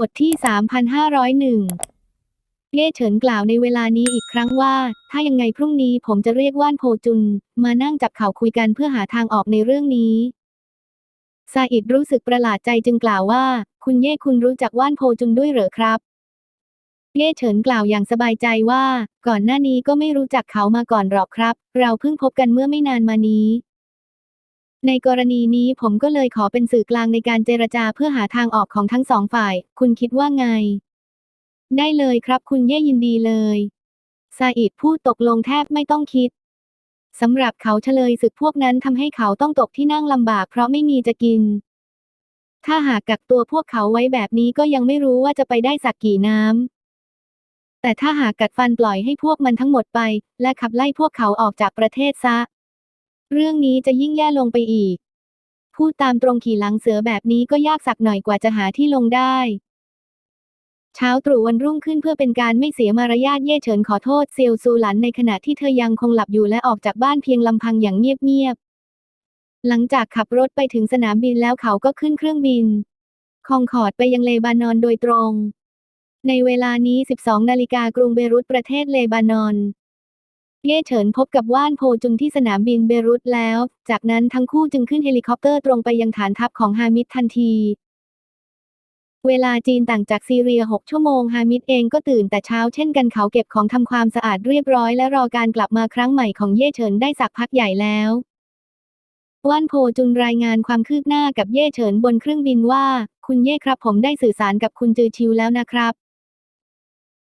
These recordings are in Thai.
บทที่ 3,501 เย่เฉินกล่าวในเวลานี้อีกครั้งว่า ถ้ายังไงพรุ่งนี้ผมจะเรียกว่านโพจุน มานั่งจับเข่าคุยกันเพื่อหาทางออกในเรื่องนี้ซาอิดรู้สึกประหลาดใจจึงกล่าวว่า คุณเย่คุณรู้จักว่านโพจุนด้วยเหรอครับ เย่เฉินกล่าวอย่างสบายใจว่า ก่อนหน้านี้ก็ไม่รู้จักเขามาก่อนหรอกครับ เราเพิ่งพบกันเมื่อไม่นานมานี้ ในกรณีนี้ผมก็เลยขอเป็นสื่อกลางในการเจรจาเพื่อหาทางออกของทั้งสองฝ่าย คุณคิดว่าไง ได้เลยครับคุณเย่ยินดีเลยซาอิดพูดตกลงแทบไม่ต้องคิดสำหรับเขาเฉลยศึกพวกนั้นทำให้เขาต้องตกที่นั่งลำบากเพราะไม่มีจะกิน ถ้าหากกักตัวพวกเขาไว้แบบนี้ก็ยังไม่รู้ว่าจะไปได้สักกี่น้ำแต่ถ้าหากกัดฟันปล่อยให้พวกมันทั้งหมดไป และขับไล่พวกเขาออกจากประเทศซะ เรื่องนี้จะยิ่งแย่ลงไปอีก พูดตามตรงขี่หลังเสือแบบนี้ก็ยากสักหน่อยกว่าจะหาที่ลงได้ เช้าตรู่วันรุ่งขึ้นเพื่อเป็นการไม่เสียมารยาทเย่เฉินขอโทษเซียวซูหลันในขณะที่เธอยังคงหลับอยู่และออกจากบ้านเพียงลำพังอย่างเงียบๆ หลังจากขับรถไปถึงสนามบินแล้วเขาก็ขึ้นเครื่องบิน คองคอร์ดไปยังเลบานอนโดยตรง ในเวลานี้ 12 นาฬิกากรุงเบรุตประเทศเลบานอน เย่เฉินพบกับว่านโพจุนที่สนามบินเบรุตแล้ว จากนั้นทั้งคู่จึงขึ้นเฮลิคอปเตอร์ตรงไปยังฐานทัพของฮามิดทันที เวลาจีนต่างจากซีเรีย 6 ชั่วโมงฮามิดเองก็ตื่นแต่เช้าเช่นกันเขาเก็บของทำความสะอาดเรียบร้อยและรอการกลับมาครั้งใหม่ของเย่เฉินได้สักพักใหญ่แล้วว่านโพจุนรายงานความคืบหน้ากับเย่เฉินบนเครื่องบินว่า คุณเย่ครับผมได้สื่อสารกับคุณจือชิวแล้วนะครับ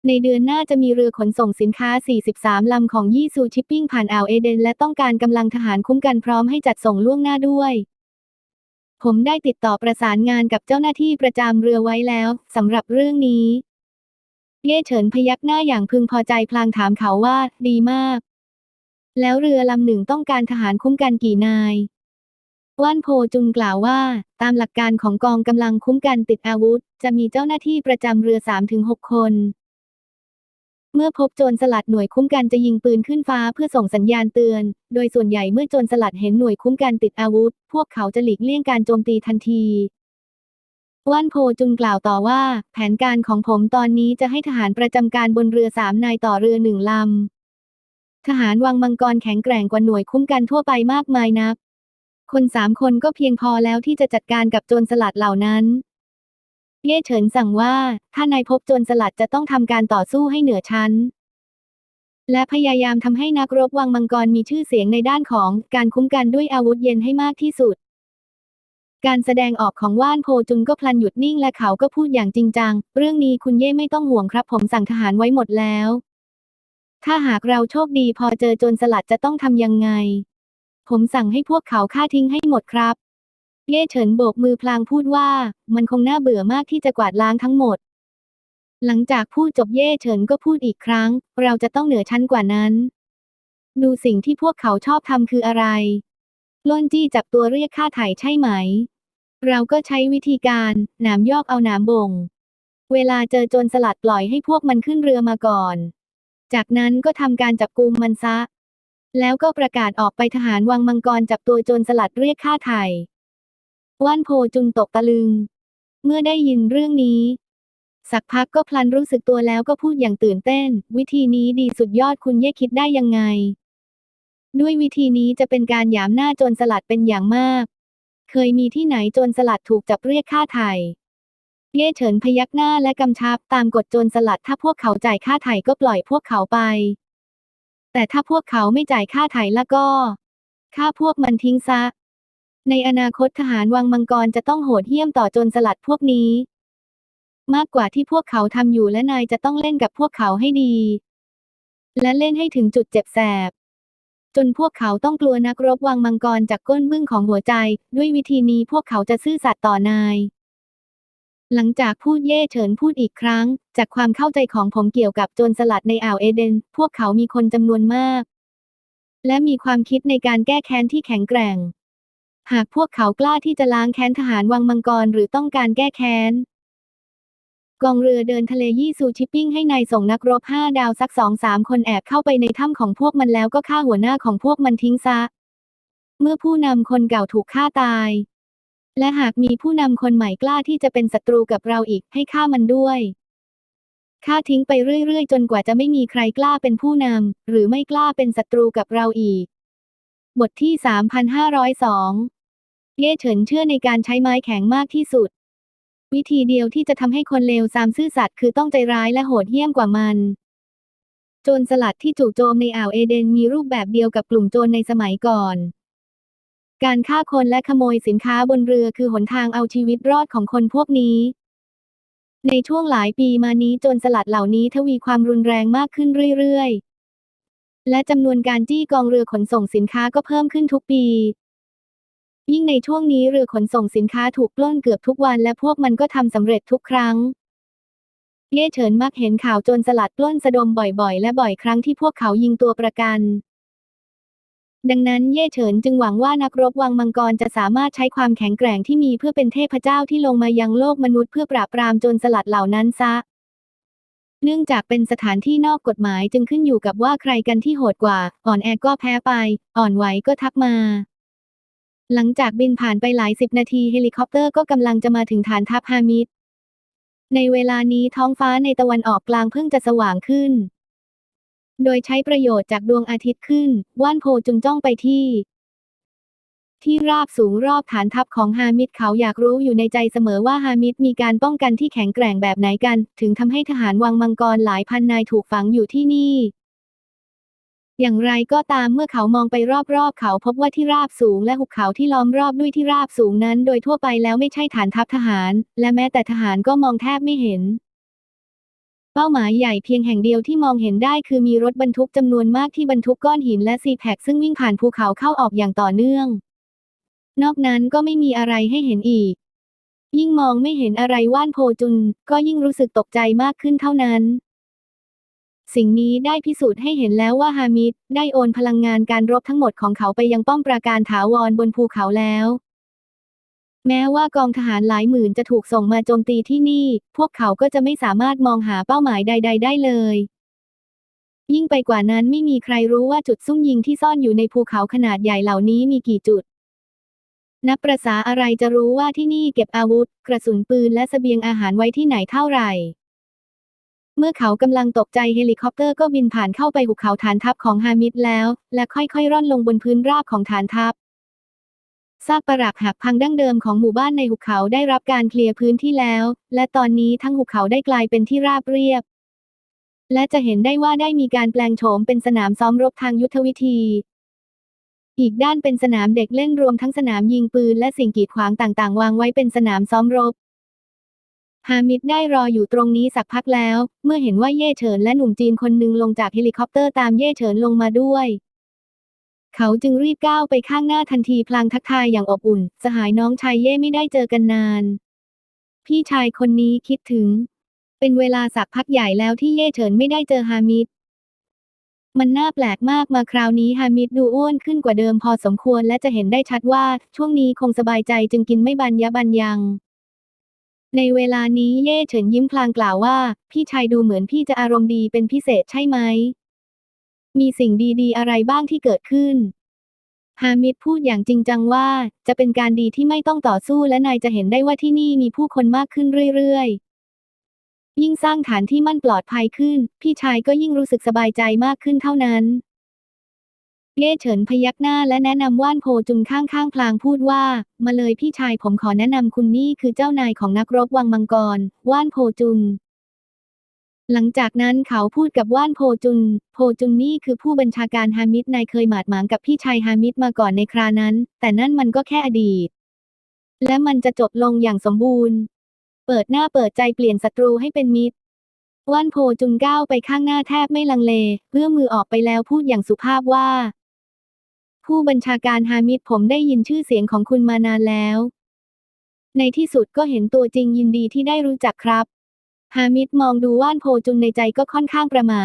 ในเดือนหน้าจะมีเรือขนส่งสินค้า 43 ลำของยี่ซูชิปปิ้งผ่านอ่าวเอเดน และต้องการกำลังทหารคุ้มกันพร้อมให้จัดส่งล่วงหน้าด้วย ผมได้ติดต่อประสานงานกับเจ้าหน้าที่ประจำเรือไว้แล้วสำหรับเรื่องนี้ เย่เฉินพยักหน้าอย่างพึงพอใจพลางถามเขาว่า ดีมาก แล้วเรือลำหนึ่งต้องการทหารคุ้มกันกี่นาย ว่านโพจุนกล่าวว่า ตามหลักการของกองกำลังคุ้มกันติดอาวุธ จะมีเจ้าหน้าที่ประจำเรือ3-6คน เมื่อพบโจรสลัดหน่วยคุ้มกันจะยิงปืนขึ้นฟ้าเพื่อส่งสัญญาณเตือน โดยส่วนใหญ่เมื่อโจรสลัดเห็นหน่วยคุ้มกันติดอาวุธ พวกเขาจะหลีกเลี่ยงการโจมตีทันทีว่านโพจุนกล่าวต่อว่า แผนการของผมตอนนี้จะให้ทหารประจำการบนเรือสามนายต่อเรือหนึ่งลำ ทหารวังมังกรแข็งแกร่งกว่าหน่วยคุ้มกันทั่วไปมากมายนัก คนสามคนก็เพียงพอแล้วที่จะจัดการกับโจรสลัดเหล่านั้น เย่เฉินสั่งว่า ถ้านายพบโจรสลัดจะต้องทำการต่อสู้ให้เหนือชั้น และพยายามทำให้นักรบวังมังกรมีชื่อเสียงในด้านของการคุ้มกันด้วยอาวุธเย็นให้มากที่สุด การแสดงออกของว่านโพจุนก็พลันหยุดนิ่งและเขาก็พูดอย่างจริงจัง เรื่องนี้คุณเย่ไม่ต้องห่วงครับ ผมสั่งทหารไว้หมดแล้ว ถ้าหากเราโชคดีพอเจอโจรสลัดจะต้องทำยังไง ผมสั่งให้พวกเขาฆ่าทิ้งให้หมดครับ เย่เฉินโบกมือพลางพูดว่า มันคงน่าเบื่อมากที่จะกวาดล้างทั้งหมด หลังจากพูดจบเย่เฉินก็พูดอีกครั้ง เราจะต้องเหนือชั้นกว่านั้น ดูสิ่งที่พวกเขาชอบทำคืออะไรล้นจี้จับตัวเรียกค่าไถ่ใช่ไหม เราก็ใช้วิธีการหนามยอกเอาหนามบ่ง เวลาเจอโจรสลัดปล่อยให้พวกมันขึ้นเรือมาก่อน จากนั้นก็ทำการจับกุมมันซะ แล้วก็ประกาศออกไปทหารวังมังกรจับตัวโจรสลัดเรียกค่าไถ่ ว่านโพจุนตกตะลึง เมื่อได้ยินเรื่องนี้ สักพักก็พลันรู้สึกตัวแล้วก็พูดอย่างตื่นเต้น วิธีนี้ดีสุดยอดคุณเย่คิดได้ยังไง ด้วยวิธีนี้จะเป็นการหยามหน้าโจรสลัดเป็นอย่างมาก เคยมีที่ไหนโจรสลัดถูกจับเรียกค่าไถ่เย่เฉินพยักหน้าและกำชับตามกฎโจรสลัดถ้าพวกเขาจ่ายค่าไถ่ก็ปล่อยพวกเขาไป แต่ถ้าพวกเขาไม่จ่ายค่าไถ่แล้วก็ฆ่าพวกมันทิ้งซะ ในอนาคตทหารวังมังกรจะต้องโหดเหี้ยมต่อจรสลัดพวกนี้ มากกว่าที่พวกเขาทำอยู่และนายจะต้องเล่นกับพวกเขาให้ดี และเล่นให้ถึงจุดเจ็บแสบ จนพวกเขาต้องกลัวนักรบวังมังกรจากก้นบึ้งของหัวใจ ด้วยวิธีนี้พวกเขาจะซื่อสัตย์ต่อนาย หลังจากพูดเย่เฉินพูดอีกครั้ง จากความเข้าใจของผมเกี่ยวกับโจรสลัดในอ่าวเอเดน พวกเขามีคนจำนวนมาก และมีความคิดในการแก้แค้นที่แข็งแกร่ง หากพวกเขากล้าที่จะล้างแค้นทหารวังมังกรหรือต้องการแก้แค้น กองเรือเดินทะเลยี่ซูชิปปิ้งให้นายส่งนักรบห้าดาวสักสองสามคนแอบเข้าไปในถ้ำของพวกมันแล้วก็ฆ่าหัวหน้าของพวกมันทิ้งซะ เมื่อผู้นำคนเก่าถูกฆ่าตาย และหากมีผู้นำคนใหม่กล้าที่จะเป็นศัตรูกับเราอีกให้ฆ่ามันด้วยฆ่าทิ้งไปเรื่อยๆ จนกว่าจะไม่มีใครกล้าเป็นผู้นำหรือไม่กล้าเป็นศัตรูกับเราอีก บทที่ 3502 เย่เฉินเชื่อในการใช้ไม้แข็งมากที่สุด วิธีเดียวที่จะทำให้คนเลวซามซื่อสัตย์คือต้องใจร้ายและโหดเหี้ยมกว่ามัน โจรสลัดที่จู่โจมในอ่าวเอเดนมีรูปแบบเดียวกับกลุ่มโจรในสมัยก่อน การฆ่าคนและขโมยสินค้าบนเรือคือหนทางเอาชีวิตรอดของคนพวกนี้ ในช่วงหลายปีมานี้โจรสลัดเหล่านี้ทวีความรุนแรงมากขึ้นเรื่อยๆและจำนวนการจี้กองเรือขนส่งสินค้าก็เพิ่มขึ้นทุกปี ยิ่งในช่วงนี้เรือขนส่งสินค้าถูกปล้นเกือบทุกวันและพวกมันก็ทำสำเร็จทุกครั้ง เย่เฉินมักเห็นข่าวโจรสลัดปล้นสะดมบ่อยๆ และบ่อยครั้งที่พวกเขายิงตัวประกัน ดังนั้นเย่เฉินจึงหวังว่านักรบวังมังกรจะสามารถใช้ความแข็งแกร่งที่มีเพื่อเป็นเทพเจ้าที่ลงมายังโลกมนุษย์เพื่อปราบปรามโจรสลัดเหล่านั้นซะเนื่องจากเป็นสถานที่นอกกฎหมายจึงขึ้นอยู่กับว่าใครกันที่โหดกว่า อ่อนแอก็แพ้ไป อ่อนไหวก็ทักมา หลังจากบินผ่านไปหลายสิบนาทีเฮลิคอปเตอร์ก็กำลังจะมาถึงฐานทัพฮามิด ในเวลานี้ท้องฟ้าในตะวันออกกลางเพิ่งจะสว่างขึ้น โดยใช้ประโยชน์จากดวงอาทิตย์ขึ้น ว่านโพจุงจ้องไปที่ ที่ราบสูงรอบฐานทัพของฮามิดเขาอยากรู้อยู่ในใจเสมอว่าฮามิดมีการป้องกันที่แข็งแกร่งแบบไหนกัน ถึงทำให้ทหารวังมังกรหลายพันนายถูกฝังอยู่ที่นี่ อย่างไรก็ตามเมื่อเขามองไปรอบๆ เขาพบว่าที่ราบสูงและหุบเขาที่ล้อมรอบด้วยที่ราบสูงนั้นโดยทั่วไปแล้วไม่ใช่ฐานทัพทหาร และแม้แต่ทหารก็มองแทบไม่เห็น เป้าหมายใหญ่เพียงแห่งเดียวที่มองเห็นได้คือมีรถบรรทุกจำนวนมากที่บรรทุกก้อนหินและซีแพคซึ่งวิ่งผ่านภูเขาเข้าออกอย่างต่อเนื่อง นอกนั้นก็ไม่มีอะไรให้เห็นอีก ยิ่งมองไม่เห็นอะไรว่านโพจุน ก็ยิ่งรู้สึกตกใจมากขึ้นเท่านั้น สิ่งนี้ได้พิสูจน์ให้เห็นแล้วว่าฮามิดได้โอนพลังงานการรบทั้งหมดของเขาไปยังป้อมปราการถาวรบนภูเขาแล้ว แม้ว่ากองทหารหลายหมื่นจะถูกส่งมาโจมตีที่นี่ พวกเขาก็จะไม่สามารถมองหาเป้าหมายใด ๆ ได้เลย ยิ่งไปกว่านั้นไม่มีใครรู้ว่าจุดซุ่มยิงที่ซ่อนอยู่ในภูเขาขนาดใหญ่เหล่านี้มีกี่จุดนับประษาอะไรจะรู้ว่าที่นี่เก็บอาวุธ กระสุนปืนและเสบียงอาหารไว้ที่ไหนเท่าไหร่ เมื่อเขากำลังตกใจเฮลิคอปเตอร์ก็บินผ่านเข้าไปหุบเขาฐานทัพของฮามิดแล้ว และค่อยๆ ร่อนลงบนพื้นราบของฐานทัพซากปรักหักพังดั้งเดิมของหมู่บ้านในหุบเขาได้รับการเคลียร์พื้นที่แล้ว และตอนนี้ทั้งหุบเขาได้กลายเป็นที่ราบเรียบ และจะเห็นได้ว่าได้มีการแปลงโฉมเป็นสนามซ้อมรบทางยุทธวิธี อีกด้านเป็นสนามเด็กเล่นรวมทั้งสนามยิงปืนและสิ่งกีดขวางต่างๆ วางไว้เป็นสนามซ้อมรบ ฮามิดได้รออยู่ตรงนี้สักพักแล้ว เมื่อเห็นว่าเย่เฉินและหนุ่มจีนคนหนึ่งลงจากเฮลิคอปเตอร์ตามเย่เฉินลงมาด้วย เขาจึงรีบก้าวไปข้างหน้าทันทีพลางทักทายอย่างอบอุ่น สหายน้องชายเย่ไม่ได้เจอกันนาน พี่ชายคนนี้คิดถึง เป็นเวลาสักพักใหญ่แล้วที่เย่เฉินไม่ได้เจอฮามิดมันน่าแปลกมากมาคราวนี้ฮามิดดูอ้วนขึ้นกว่าเดิมพอสมควรและจะเห็นได้ชัดว่า ช่วงนี้คงสบายใจจึงกินไม่บันยะบันยัง ในเวลานี้เย่เฉินยิ้มพลางกล่าวว่า พี่ชายดูเหมือนพี่จะอารมณ์ดีเป็นพิเศษใช่ไหม มีสิ่งดีๆ อะไรบ้างที่เกิดขึ้น ฮามิดพูดอย่างจริงจังว่า จะเป็นการดีที่ไม่ต้องต่อสู้และนายจะเห็นได้ว่าที่นี่มีผู้คนมากขึ้นเรื่อยๆ ยิ่งสร้างฐานที่มั่นปลอดภัยขึ้น พี่ชายก็ยิ่งรู้สึกสบายใจมากขึ้นเท่านั้น เย่เฉินพยักหน้าและแนะนำว่านโพจุนข้างๆพลางพูดว่า มาเลยพี่ชายผมขอแนะนำคุณนี่คือเจ้านายของนักรบวังมังกร ว่านโพจุน หลังจากนั้นเขาพูดกับว่านโพจุน โพจุนนี่คือผู้บัญชาการฮามิดนายเคยหมาดหมางกับพี่ชายฮามิดมาก่อนในครานั้น แต่นั่นมันก็แค่อดีต และมันจะจบลงอย่างสมบูรณ์ เปิดหน้าเปิดใจเปลี่ยนศัตรูให้เป็นมิตรว่านโพจุนก้าวไปข้างหน้าแทบไม่ลังเลเพื่อมือออกไปแล้วพูดอย่างสุภาพว่า ผู้บัญชาการฮามิดผมได้ยินชื่อเสียงของคุณมานานแล้ว ในที่สุดก็เห็นตัวจริงยินดีที่ได้รู้จักครับ ฮามิดมองดูว่านโพจุนในใจก็ค่อนข้างประมา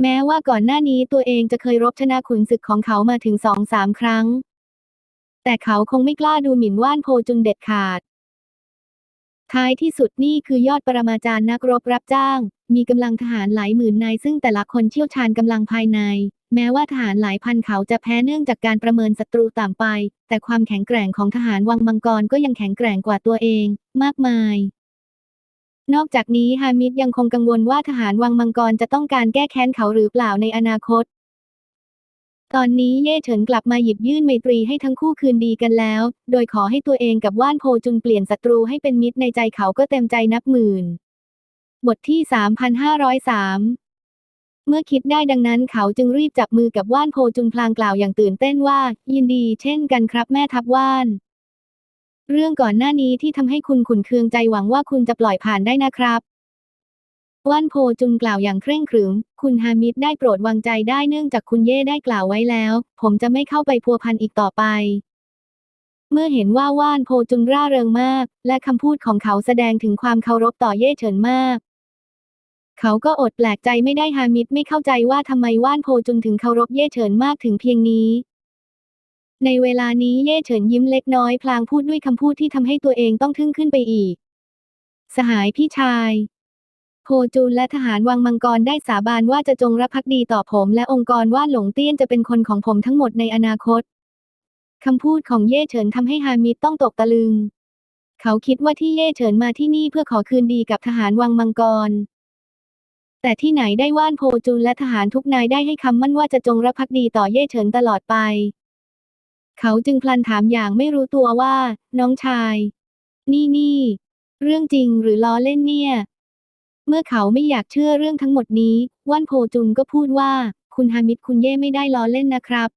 แม้ว่าก่อนหน้านี้ตัวเองจะเคยรบชนะขุนศึกของเขามาถึงสองสามครั้ง แต่เขาคงไม่กล้าดูหมิ่นว่านโพจุนเด็ดขาด ท้ายที่สุดนี่คือยอดปรมาจารย์นักรบรับจ้าง มีกำลังทหารหลายหมื่นนายซึ่งแต่ละคนเชี่ยวชาญกำลังภายใน แม้ว่าทหารหลายพันเขาจะแพ้เนื่องจากการประเมินศัตรูต่ำไป แต่ความแข็งแกร่งของทหารวังมังกรก็ยังแข็งแกร่งกว่าตัวเอง มากมาย นอกจากนี้ฮามิดยังคงกังวลว่าทหารวังมังกรจะต้องการแก้แค้นเขาหรือเปล่าในอนาคต ตอนนี้เย่เฉินกลับมาหยิบยื่นไมตรีให้ทั้งคู่คืนดีกันแล้ว โดยขอให้ตัวเองกับว่านโพจุนเปลี่ยนศัตรูให้เป็นมิตรในใจเขาก็เต็มใจนับหมื่น บทที่ 3,503 เมื่อคิดได้ดังนั้นเขาจึงรีบจับมือกับว่านโพจุนพลางกล่าวอย่างตื่นเต้นว่า ยินดีเช่นกันครับแม่ทัพว่าน เรื่องก่อนหน้านี้ที่ทำให้คุณขุนเคืองใจหวังว่าคุณจะปล่อยผ่านได้นะครับว่านโพจุนกล่าวอย่างเคร่งขรึม คุณฮามิดได้โปรดวางใจได้เนื่องจากคุณเย่ได้กล่าวไว้แล้ว ผมจะไม่เข้าไปพัวพันอีกต่อไป เมื่อเห็นว่าว่านโพจุนร่าเริงมาก และคำพูดของเขาแสดงถึงความเคารพต่อเย่เฉินมาก เขาก็อดแปลกใจไม่ได้ฮามิดไม่เข้าใจว่าทำไมว่านโพจุนถึงเคารพเย่เฉินมากถึงเพียงนี้ ในเวลานี้เย่เฉินยิ้มเล็กน้อยพลางพูดด้วยคำพูดที่ทำให้ตัวเองต้องทึ่งขึ้นไปอีก สหายพี่ชายโพจูนและทหารวังมังกรได้สาบานว่าจะจงรับภักดีต่อผมและองค์กรว่าหลงเตี้ยนจะเป็นคนของผมทั้งหมดในอนาคต คำพูดของเย่เฉินทำให้ฮามิดต้องตกตะลึง เขาคิดว่าที่เย่เฉินมาที่นี่เพื่อขอคืนดีกับทหารวังมังกร แต่ที่ไหนได้ว่านโพจูนและทหารทุกนายได้ให้คำมั่นว่าจะจงรับภักดีต่อเย่เฉินตลอดไป เขาจึงพลันถามอย่างไม่รู้ตัวว่า น้องชาย นี่นี่เรื่องจริงหรือล้อเล่นเนี่ย เมื่อเขาไม่อยากเชื่อเรื่องทั้งหมดนี้ ว่านโพจุนก็พูดว่า คุณฮามิดคุณเย่ไม่ได้ล้อเล่นนะครับ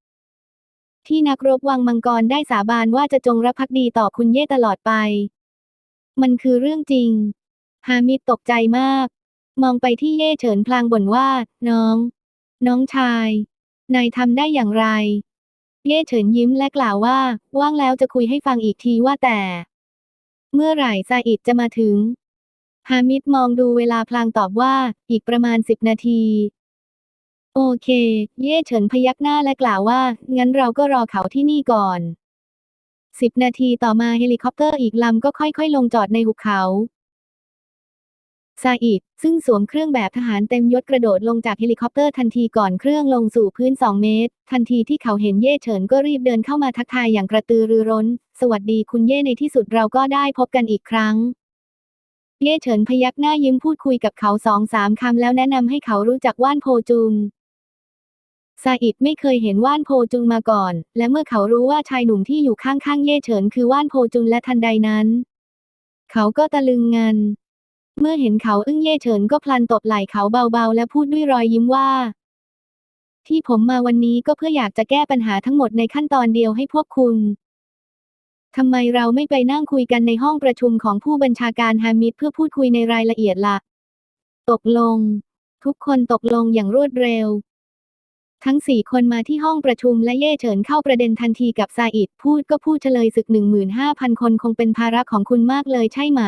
ที่นักรบวังมังกรได้สาบานว่าจะจงรับภักดีต่อคุณเย่ตลอดไป มันคือเรื่องจริง ฮามิดตกใจมาก มองไปที่เย่เฉินพลางบ่นว่า น้อง น้องชาย นายทำได้อย่างไร เย่เฉินยิ้มและกล่าวว่า ว่างแล้วจะคุยให้ฟังอีกทีว่าแต่ เมื่อไหร่ซาอิดจะมาถึง ฮามิดมองดูเวลาพลางตอบว่า อีกประมาณสิบนาที โอเค เย่เฉินพยักหน้าและกล่าวว่า งั้นเราก็รอเขาที่นี่ก่อนสิบนาทีต่อมาเฮลิคอปเตอร์อีกลำก็ค่อยๆ ลงจอดในหุบเขา ซาอิดซึ่งสวมเครื่องแบบทหารเต็มยศกระโดดลงจากเฮลิคอปเตอร์ทันทีก่อนเครื่องลงสู่พื้น 2 เมตร ทันทีที่เขาเห็นเย่เฉินก็รีบเดินเข้ามาทักทายอย่างกระตือรือร้น สวัสดีคุณเย่ในที่สุดเราก็ได้พบกันอีกครั้ง เย่เฉินพยักหน้ายิ้มพูดคุยกับเขาสองสามคำแล้วแนะนำให้เขารู้จักว่านโพจุนซาอิดไม่เคยเห็นว่านโพจุนมาก่อน และเมื่อเขารู้ว่าชายหนุ่มที่อยู่ข้างๆเย่เฉินคือว่านโพจุนและทันใดนั้น เขาก็ตะลึงงัน เมื่อเห็นเขาอึ้งเย่เฉินก็พลันตบไหล่เขาเบาๆ และพูดด้วยรอยยิ้มว่า ที่ผมมาวันนี้ก็เพื่ออยากจะแก้ปัญหาทั้งหมดในขั้นตอนเดียวให้พวกคุณทำไมเราไม่ไปนั่งคุยกันในห้องประชุมของผู้บัญชาการฮามิดเพื่อพูดคุยในรายละเอียดละ่ะ ตกลง ทุกคนตกลงอย่างรวดเร็ว ทั้งสี่คนมาที่ห้องประชุมและเย่เฉินเข้าประเด็นทันทีกับซาอิดพูดก็พูดเฉลยศึกหนึ่งหมื่นห้าพันคนคงเป็นภาระของคุณมากเลยใช่ไหม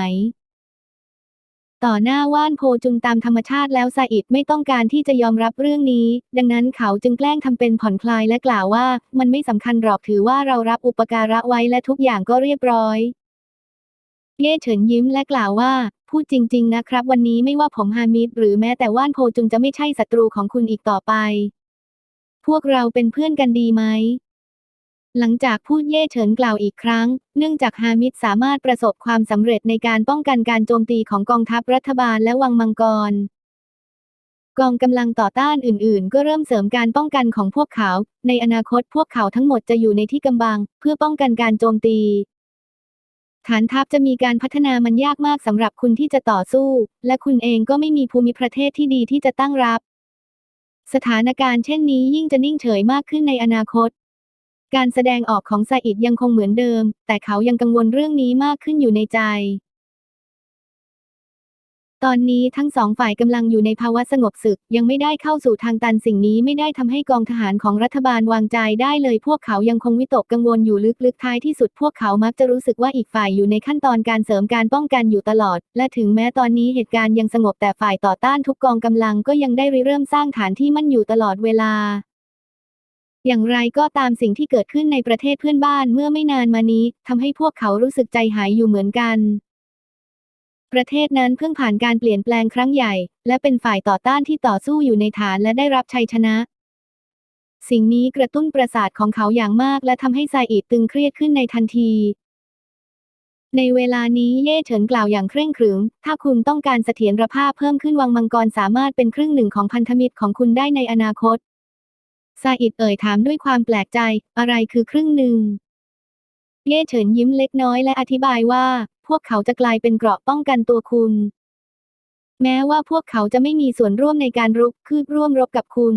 ต่อหน้าว่านโพจุนตามธรรมชาติแล้วซาอิดไม่ต้องการที่จะยอมรับเรื่องนี้ ดังนั้นเขาจึงแกล้งทำเป็นผ่อนคลายและกล่าวว่า มันไม่สำคัญหรอกถือว่าเรารับอุปการะไว้และทุกอย่างก็เรียบร้อยเย่เฉินยิ้มและกล่าวว่า พูดจริง ๆ นะครับ วันนี้ไม่ว่าผมฮามิดหรือแม้แต่ว่านโพจุนจะไม่ใช่ศัตรูของคุณอีกต่อไป พวกเราเป็นเพื่อนกันดีไหม หลังจากพูดเย่เฉินกล่าวอีกครั้ง เนื่องจากฮามิดสามารถประสบความสำเร็จในการป้องกันการโจมตีของกองทัพรัฐบาลและวังมังกร กองกำลังต่อต้านอื่นๆ ก็เริ่มเสริมการป้องกันของพวกเขา ในอนาคตพวกเขาทั้งหมดจะอยู่ในที่กำบัง เพื่อป้องกันการโจมตี ฐานทัพจะมีการพัฒนามันยากมากสำหรับคุณที่จะต่อสู้ และคุณเองก็ไม่มีภูมิประเทศที่ดีที่จะตั้งรับสถานการณ์เช่นนี้ยิ่งจะนิ่งเฉยมากขึ้นในอนาคต การแสดงออกของซาอิดยังคงเหมือนเดิม แต่เขายังกังวลเรื่องนี้มากขึ้นอยู่ในใจ ตอนนี้ทั้งสองฝ่ายกำลังอยู่ในภาวะสงบศึก ยังไม่ได้เข้าสู่ทางตันสิ่งนี้ไม่ได้ทำให้กองทหารของรัฐบาลวางใจได้เลยพวกเขายังคงวิตกกังวลอยู่ลึกๆท้ายที่สุดพวกเขามักจะรู้สึกว่าอีกฝ่ายอยู่ในขั้นตอนการเสริมการป้องกันอยู่ตลอด และถึงแม้ตอนนี้เหตุการณ์ยังสงบแต่ฝ่ายต่อต้านทุกกองกำลังก็ยังได้ริเริ่มสร้างฐานที่มั่นอยู่ตลอดเวลา อย่างไรก็ตามสิ่งที่เกิดขึ้นในประเทศเพื่อนบ้านเมื่อไม่นานมานี้ทำให้พวกเขารู้สึกใจหายอยู่เหมือนกัน ประเทศนั้นเพิ่งผ่านการเปลี่ยนแปลงครั้งใหญ่ และเป็นฝ่ายต่อต้านที่ต่อสู้อยู่ในฐานและได้รับชัยชนะ สิ่งนี้กระตุ้นประสาทของเขาอย่างมาก และทำให้ซาอิดตึงเครียดขึ้นในทันที ในเวลานี้เย่เฉินกล่าวอย่างเคร่งขรึม ถ้าคุณต้องการเสถียรภาพเพิ่มขึ้นวังมังกรสามารถเป็นครึ่งหนึ่งของพันธมิตรของคุณได้ในอนาคต ซาอิดเอ่ยถามด้วยความแปลกใจ อะไรคือครึ่งหนึ่ง เย่เฉินยิ้มเล็กน้อยและอธิบายว่า พวกเขาจะกลายเป็นเกราะป้องกันตัวคุณ แม้ว่าพวกเขาจะไม่มีส่วนร่วมในการรุกคืบร่วมรบกับคุณ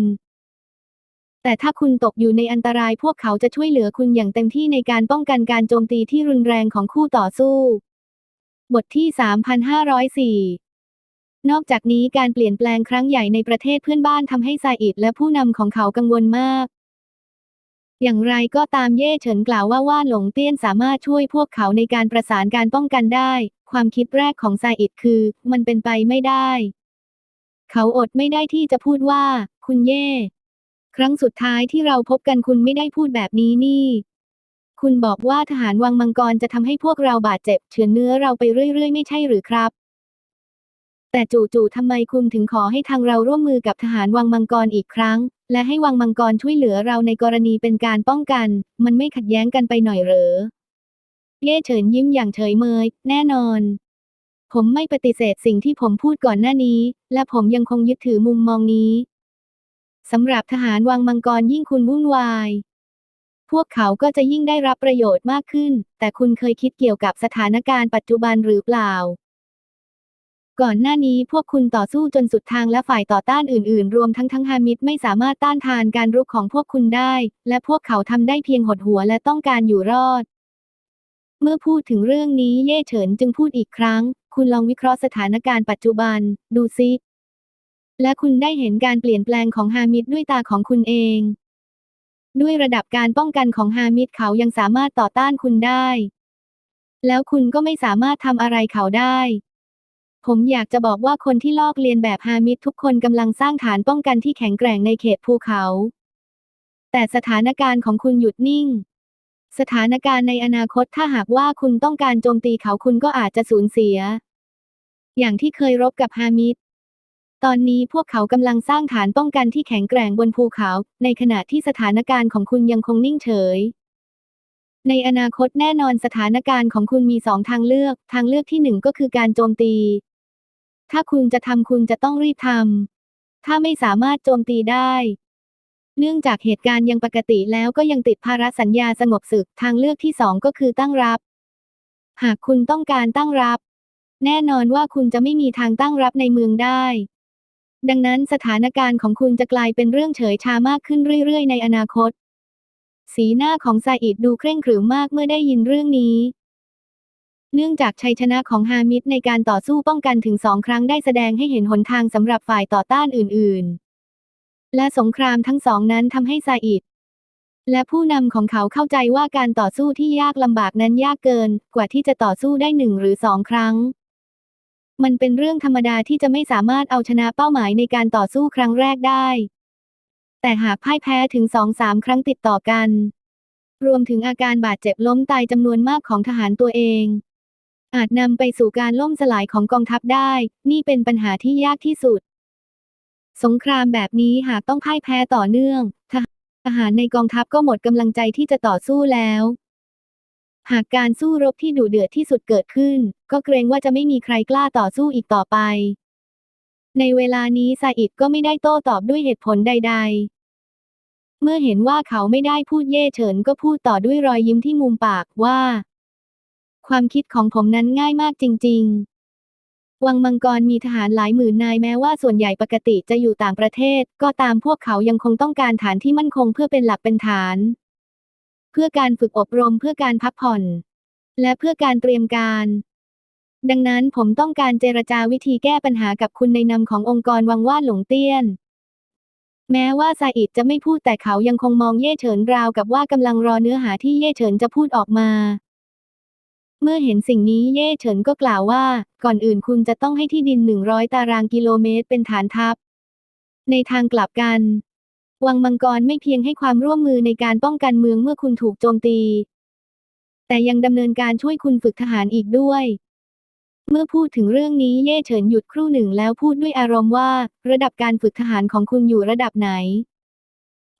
แต่ถ้าคุณตกอยู่ในอันตรายพวกเขาจะช่วยเหลือคุณอย่างเต็มที่ในการป้องกันการโจมตีที่รุนแรงของคู่ต่อสู้ บทที่ 3,504 นอกจากนี้การเปลี่ยนแปลงครั้งใหญ่ในประเทศเพื่อนบ้านทำให้ซาอิดและผู้นำของเขากังวลมากอย่างไรก็ตามเย่เฉินกล่าวว่าว่าหลงเตี้ยนสามารถช่วยพวกเขาในการประสานการป้องกันได้ ความคิดแรกของซาอิดคือ มันเป็นไปไม่ได้ เขาอดไม่ได้ที่จะพูดว่า คุณเย่ ครั้งสุดท้ายที่เราพบกันคุณไม่ได้พูดแบบนี้นี่ คุณบอกว่าทหารวังมังกรจะทำให้พวกเราบาดเจ็บเฉือนเนื้อเราไปเรื่อยๆ ไม่ใช่หรือครับ แต่จู่ๆทำไมคุณถึงขอให้ทางเราร่วมมือกับทหารวังมังกรอีกครั้ง และให้วังมังกรช่วยเหลือเราในกรณีเป็นการป้องกัน มันไม่ขัดแย้งกันไปหน่อยเหรอ เย่เฉินยิ้มอย่างเฉยเมย แน่นอน ผมไม่ปฏิเสธสิ่งที่ผมพูดก่อนหน้านี้ และผมยังคงยึดถือมุมมองนี้สำหรับทหารวังมังกรยิ่งคุณวุ่นวาย พวกเขาก็จะยิ่งได้รับประโยชน์มากขึ้น แต่คุณเคยคิดเกี่ยวกับสถานการณ์ปัจจุบันหรือเปล่า ก่อนหน้านี้พวกคุณต่อสู้จนสุดทางและฝ่ายต่อต้านอื่นๆ รวมทั้งทั้งฮามิดไม่สามารถต้านทานการรุกของพวกคุณได้ และพวกเขาทำได้เพียงหดหัวและต้องการอยู่รอด เมื่อพูดถึงเรื่องนี้เย่เฉินจึงพูดอีกครั้ง คุณลองวิเคราะห์สถานการณ์ปัจจุบัน ดูซิ และคุณได้เห็นการเปลี่ยนแปลงของฮามิดด้วยตาของคุณเอง ด้วยระดับการป้องกันของฮามิดเขายังสามารถต่อต้านคุณได้ แล้วคุณก็ไม่สามารถทำอะไรเขาได้ ผมอยากจะบอกว่าคนที่ลอกเลียนแบบฮามิดทุกคนกำลังสร้างฐานป้องกันที่แข็งแกร่งในเขตภูเขา แต่สถานการณ์ของคุณหยุดนิ่ง สถานการณ์ในอนาคตถ้าหากว่าคุณต้องการโจมตีเขาคุณก็อาจจะสูญเสีย อย่างที่เคยรบกับฮามิดตอนนี้พวกเขากำลังสร้างฐานป้องกันที่แข็งแกร่งบนภูเขา ในขณะที่สถานการณ์ของคุณยังคงนิ่งเฉย ในอนาคตแน่นอนสถานการณ์ของคุณมีสองทางเลือก ทางเลือกที่หนึ่งก็คือการโจมตี ถ้าคุณจะทำคุณจะต้องรีบทำ ถ้าไม่สามารถโจมตีได้ เนื่องจากเหตุการณ์ยังปกติแล้วก็ยังติดภาระสัญญาสงบศึกทางเลือกที่สองก็คือตั้งรับ หากคุณต้องการตั้งรับ แน่นอนว่าคุณจะไม่มีทางตั้งรับในเมืองได้ ดังนั้นสถานการณ์ของคุณจะกลายเป็นเรื่องเฉยชามากขึ้นเรื่อยๆ ในอนาคต สีหน้าของซาอิดดูเคร่งขรึมมากเมื่อได้ยินเรื่องนี้ เนื่องจากชัยชนะของฮามิดในการต่อสู้ป้องกันถึงสองครั้งได้แสดงให้เห็นหนทางสำหรับฝ่ายต่อต้านอื่น ๆ และสงครามทั้งสองนั้นทำให้ซาอิดและผู้นำของเขาเข้าใจว่าการต่อสู้ที่ยากลำบากนั้นยากเกิน กว่าที่จะต่อสู้ได้หนึ่งหรือสองครั้ง มันเป็นเรื่องธรรมดาที่จะไม่สามารถเอาชนะเป้าหมายในการต่อสู้ครั้งแรกได้ แต่หากพ่ายแพ้ถึงสองสามครั้งติดต่อกัน รวมถึงอาการบาดเจ็บล้มตายจำนวนมากของทหารตัวเอง อาจนำไปสู่การล่มสลายของกองทัพได้ นี่เป็นปัญหาที่ยากที่สุด สงครามแบบนี้หากต้องพ่ายแพ้ต่อเนื่องทหารทหารในกองทัพก็หมดกำลังใจที่จะต่อสู้แล้ว หากการสู้รบที่ดุเดือดที่สุดเกิดขึ้น ก็เกรงว่าจะไม่มีใครกล้าต่อสู้อีกต่อไป ในเวลานี้ซาอิดก็ไม่ได้โต้ตอบด้วยเหตุผลใด ๆเมื่อเห็นว่าเขาไม่ได้พูดเย่เฉินก็พูดต่อด้วยรอยยิ้มที่มุมปากว่า ความคิดของผมนั้นง่ายมากจริง ๆ วังมังกรมีทหารหลายหมื่นนายแม้ว่าส่วนใหญ่ปกติจะอยู่ต่างประเทศ ก็ตามพวกเขายังคงต้องการฐานที่มั่นคงเพื่อเป็นหลักเป็นฐาน เพื่อการฝึกอบรมเพื่อการพักผ่อน และเพื่อการเตรียมการ ดังนั้นผมต้องการเจรจาวิธีแก้ปัญหากับคุณในนามขององค์กรวังว่าหลงเตี้ยนแม้ว่าซาอิดจะไม่พูดแต่เขายังคงมองเย่เฉินราวกับว่ากำลังรอเนื้อหาที่เย่เฉินจะพูดออกมา เมื่อเห็นสิ่งนี้เย่เฉินก็กล่าวว่า ก่อนอื่นคุณจะต้องให้ที่ดิน 100 ตารางกิโลเมตรเป็นฐานทัพ ในทางกลับกัน วังมังกรไม่เพียงให้ความร่วมมือในการป้องกันเมืองเมื่อคุณถูกโจมตี แต่ยังดำเนินการช่วยคุณฝึกทหารอีกด้วย เมื่อพูดถึงเรื่องนี้เย่เฉินหยุดครู่หนึ่งแล้วพูดด้วยอารมณ์ว่า ระดับการฝึกทหารของคุณอยู่ระดับไหน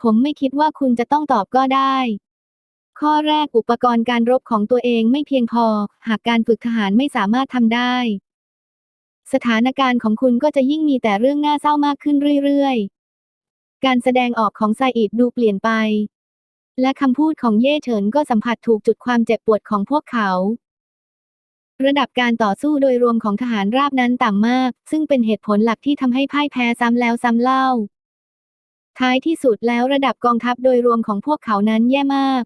ผมไม่คิดว่าคุณจะต้องตอบก็ได้ ข้อแรกอุปกรณ์การรบของตัวเองไม่เพียงพอ หากการฝึกทหารไม่สามารถทำได้ สถานการณ์ของคุณก็จะยิ่งมีแต่เรื่องน่าเศร้ามากขึ้นเรื่อยๆ การแสดงออกของไซอิดดูเปลี่ยนไป และคำพูดของเย่เฉินก็สัมผัสถูกจุดความเจ็บปวดของพวกเขา ระดับการต่อสู้โดยรวมของทหารราบนั้นต่ำมาก ซึ่งเป็นเหตุผลหลักที่ทำให้พ่ายแพ้ซ้ำแล้วซ้ำเล่า ท้ายที่สุดแล้วระดับกองทัพโดยรวมของพวกเขานั้นแย่มาก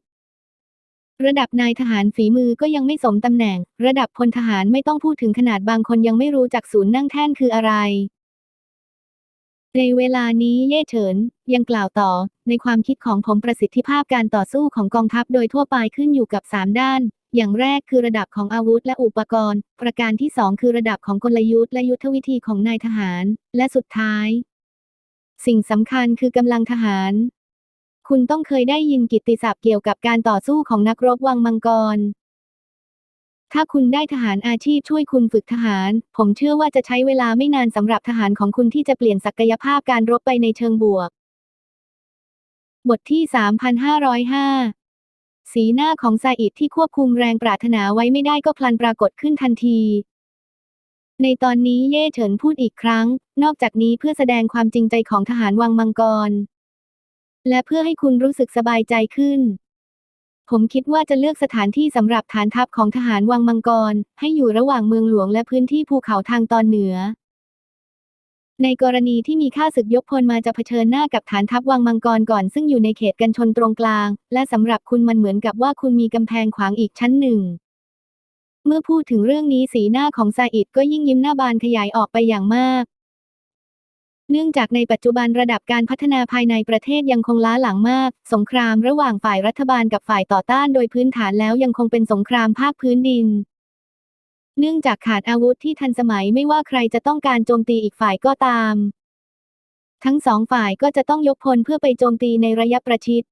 ระดับนายทหารฝีมือก็ยังไม่สมตำแหน่ง ระดับพลทหารไม่ต้องพูดถึงขนาดบางคนยังไม่รู้จักศูนย์นั่งแท่นคืออะไร ในเวลานี้เย่เฉิน ยังกล่าวต่อ ในความคิดของผมประสิทธิภาพการต่อสู้ของกองทัพโดยทั่วไปขึ้นอยู่กับ 3 ด้าน อย่างแรกคือระดับของอาวุธและอุปกรณ์ ประการที่ 2 คือระดับของกลยุทธ์และยุทธวิธีของนายทหาร และสุดท้าย สิ่งสำคัญคือกำลังทหาร คุณต้องเคยได้ยินกิตติศัพท์เกี่ยวกับการต่อสู้ของนักรบวังมังกร ถ้าคุณได้ทหารอาชีพช่วยคุณฝึกทหาร ผมเชื่อว่าจะใช้เวลาไม่นานสำหรับทหารของคุณที่จะเปลี่ยนศักยภาพการรบไปในเชิงบวก บทที่ 3,505 สีหน้าของซาอิดที่ควบคุมแรงปรารถนาไว้ไม่ได้ก็พลันปรากฏขึ้นทันทีในตอนนี้เย่เฉินพูดอีกครั้ง นอกจากนี้เพื่อแสดงความจริงใจของทหารวังมังกร และเพื่อให้คุณรู้สึกสบายใจขึ้น ผมคิดว่าจะเลือกสถานที่สำหรับฐานทัพของทหารวังมังกร ให้อยู่ระหว่างเมืองหลวงและพื้นที่ภูเขาทางตอนเหนือ ในกรณีที่มีข้าศึกยกพลมาจะเผชิญหน้ากับฐานทัพวังมังกรก่อน ซึ่งอยู่ในเขตกันชนตรงกลาง และสำหรับคุณมันเหมือนกับว่าคุณมีกำแพงขวางอีกชั้นหนึ่งเมื่อพูดถึงเรื่องนี้สีหน้าของซาอิดก็ยิ่งยิ้มหน้าบานขยายออกไปอย่างมาก เนื่องจากในปัจจุบันระดับการพัฒนาภายในประเทศยังคงล้าหลังมาก สงครามระหว่างฝ่ายรัฐบาลกับฝ่ายต่อต้านโดยพื้นฐานแล้วยังคงเป็นสงครามภาคพื้นดิน เนื่องจากขาดอาวุธที่ทันสมัยไม่ว่าใครจะต้องการโจมตีอีกฝ่ายก็ตาม ทั้งสองฝ่ายก็จะต้องยกพลเพื่อไปโจมตีในระยะประชิด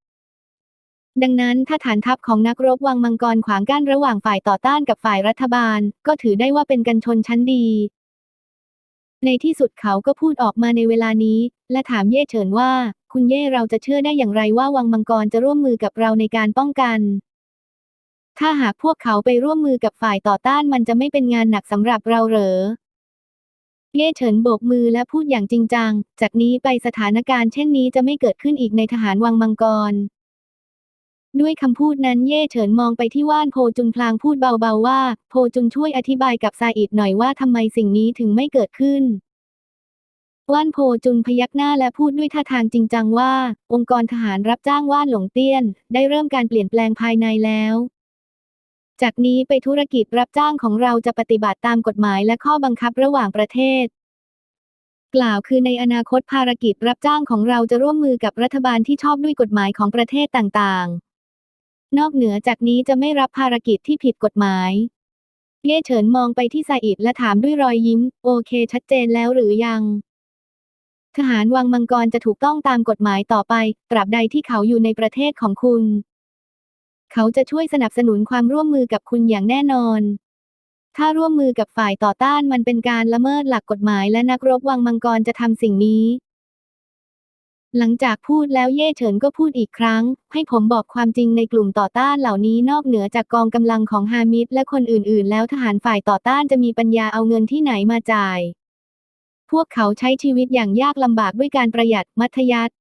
ดังนั้นถ้าฐานทัพของนักรบวังมังกรขวางกั้นระหว่างฝ่ายต่อต้านกับฝ่ายรัฐบาล ก็ถือได้ว่าเป็นกันชนชั้นดี ในที่สุดเขาก็พูดออกมาในเวลานี้ และถามเย่เฉินว่า คุณเย่เราจะเชื่อได้อย่างไรว่าวังมังกรจะร่วมมือกับเราในการป้องกัน ถ้าหากพวกเขาไปร่วมมือกับฝ่ายต่อต้านมันจะไม่เป็นงานหนักสำหรับเราเหรอ เย่เฉินโบกมือและพูดอย่างจริงจัง จากนี้ไปสถานการณ์เช่นนี้จะไม่เกิดขึ้นอีกในทหารวังมังกร ด้วยคำพูดนั้นเย่เฉินมองไปที่ว่านโพจุนพลางพูดเบาๆว่า โพจุนช่วยอธิบายกับซาอิดหน่อยว่าทำไมสิ่งนี้ถึงไม่เกิดขึ้น ว่านโพจุนพยักหน้าและพูดด้วยท่าทางจริงจังว่า องค์กรทหารรับจ้างว่านหลงเตี้ยน ได้เริ่มการเปลี่ยนแปลงภายในแล้ว จากนี้ไปธุรกิจรับจ้างของเราจะปฏิบัติตามกฎหมายและข้อบังคับระหว่างประเทศกล่าวคือในอนาคตภารกิจรับจ้างของเราจะร่วมมือกับรัฐบาลที่ชอบด้วยกฎหมายของประเทศต่างๆ นอกเหนือจากนี้จะไม่รับภารกิจที่ผิดกฎหมาย เย่เฉินมองไปที่ซาอิดและถามด้วยรอยยิ้ม โอเคชัดเจนแล้วหรือยัง ทหารวังมังกรจะถูกต้องตามกฎหมายต่อไป ตราบใดที่เขาอยู่ในประเทศของคุณ เขาจะช่วยสนับสนุนความร่วมมือกับคุณอย่างแน่นอน ถ้าร่วมมือกับฝ่ายต่อต้านมันเป็นการละเมิดหลักกฎหมายและนักรบวังมังกรจะทำสิ่งนี้ หลังจากพูดแล้วเย่เฉินก็พูดอีกครั้ง ให้ผมบอกความจริงในกลุ่มต่อต้านเหล่านี้นอกเหนือจากกองกำลังของฮามิดและคนอื่นๆ แล้วทหารฝ่ายต่อต้านจะมีปัญญาเอาเงินที่ไหนมาจ่าย พวกเขาใช้ชีวิตอย่างยากลำบากด้วยการประหยัดมัธยัติ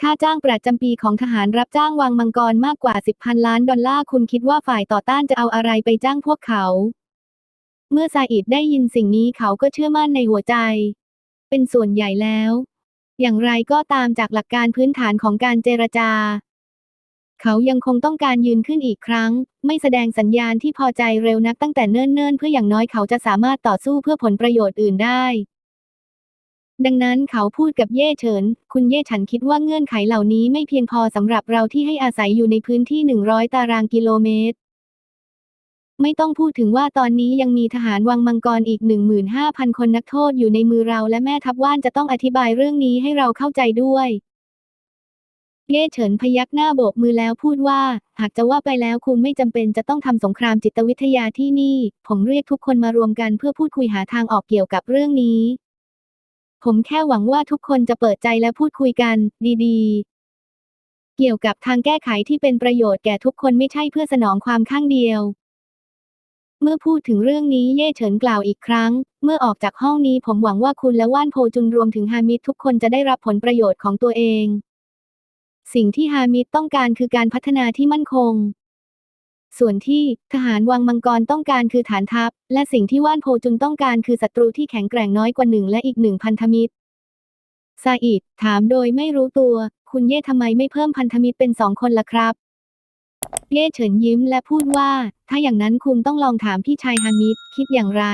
ค่าจ้างประจำปีของทหารรับจ้างวางมังกรมากกว่า 10พันล้านดอลลาร์คุณคิดว่าฝ่ายต่อต้านจะเอาอะไรไปจ้างพวกเขา เมื่อซาอิดได้ยินสิ่งนี้เขาก็เชื่อมั่นในหัวใจ เป็นส่วนใหญ่แล้ว อย่างไรก็ตามจากหลักการพื้นฐานของการเจรจา เขายังคงต้องการยืนขึ้นอีกครั้ง ไม่แสดงสัญญาณที่พอใจเร็วนักตั้งแต่เนิ่นๆ เพื่ออย่างน้อยเขาจะสามารถต่อสู้เพื่อผลประโยชน์อื่นได้ดังนั้นเขาพูดกับเย่เฉิน คุณเย่ฉันคิดว่าเงื่อนไขเหล่านี้ไม่เพียงพอสำหรับเราที่ให้อาศัยอยู่ในพื้นที่ 100 ตารางกิโลเมตร ไม่ต้องพูดถึงว่าตอนนี้ยังมีทหารวังมังกรอีก 15,000 คนนักโทษอยู่ในมือเราและแม่ทัพว่านจะต้องอธิบายเรื่องนี้ให้เราเข้าใจด้วย เย่เฉินพยักหน้าโบกมือแล้วพูดว่า หากจะว่าไปแล้วคุณไม่จำเป็นจะต้องทำสงครามจิตวิทยาที่นี่ ผมเรียกทุกคนมารวมกันเพื่อพูดคุยหาทางออกเกี่ยวกับเรื่องนี้ ผมแค่หวังว่าทุกคนจะเปิดใจและพูดคุยกัน ดีๆ เกี่ยวกับทางแก้ไขที่เป็นประโยชน์แก่ทุกคนไม่ใช่เพื่อสนองความข้างเดียว เมื่อพูดถึงเรื่องนี้เย่เฉินกล่าวอีกครั้ง เมื่อออกจากห้องนี้ผมหวังว่าคุณและว่านโพจุนรวมถึงฮามิดทุกคนจะได้รับผลประโยชน์ของตัวเอง สิ่งที่ฮามิดต้องการคือการพัฒนาที่มั่นคง ส่วนที่ทหารวังมังกรต้องการคือฐานทัพ และสิ่งที่ว่านโพจุนต้องการคือศัตรูที่แข็งแกร่งน้อยกว่าหนึ่งและอีกหนึ่งพันธมิตรซาอิดถามโดยไม่รู้ตัว คุณเย่ทำไมไม่เพิ่มพันธมิตรเป็นสองคนล่ะครับ เย่เฉินยิ้มและพูดว่า ถ้าอย่างนั้นคุณต้องลองถามพี่ชายฮามิดคิดอย่างไร